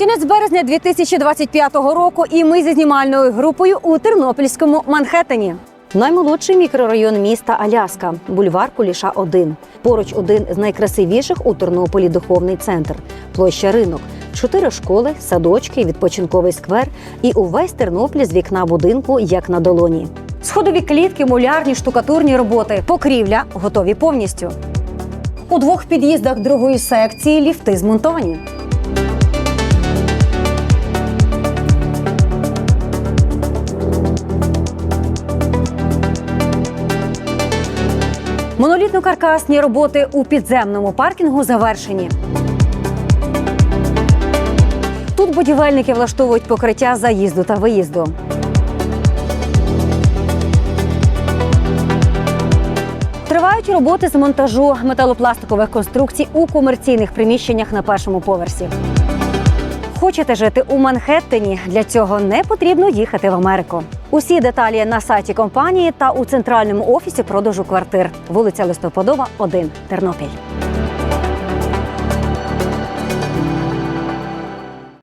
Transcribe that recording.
Кінець березня 2025 року, і ми зі знімальною групою у Тернопільському Манхеттені. Наймолодший мікрорайон міста Аляска, бульвар Куліша 1. Поруч один з найкрасивіших у Тернополі духовний центр, площа ринок, чотири школи, садочки, відпочинковий сквер і увесь Тернопіль з вікна будинку як на долоні. Сходові клітки, мулярні, штукатурні роботи, покрівля готові повністю. У двох під'їздах другої секції ліфти змонтовані. Монолітно-каркасні роботи у підземному паркінгу завершені. Тут будівельники влаштовують покриття заїзду та виїзду. Тривають роботи з монтажу металопластикових конструкцій у комерційних приміщеннях на першому поверсі. Хочете жити у Манхеттені? Для цього не потрібно їхати в Америку. Усі деталі на сайті компанії та у центральному офісі продажу квартир. Вулиця Листопадова, 1, Тернопіль.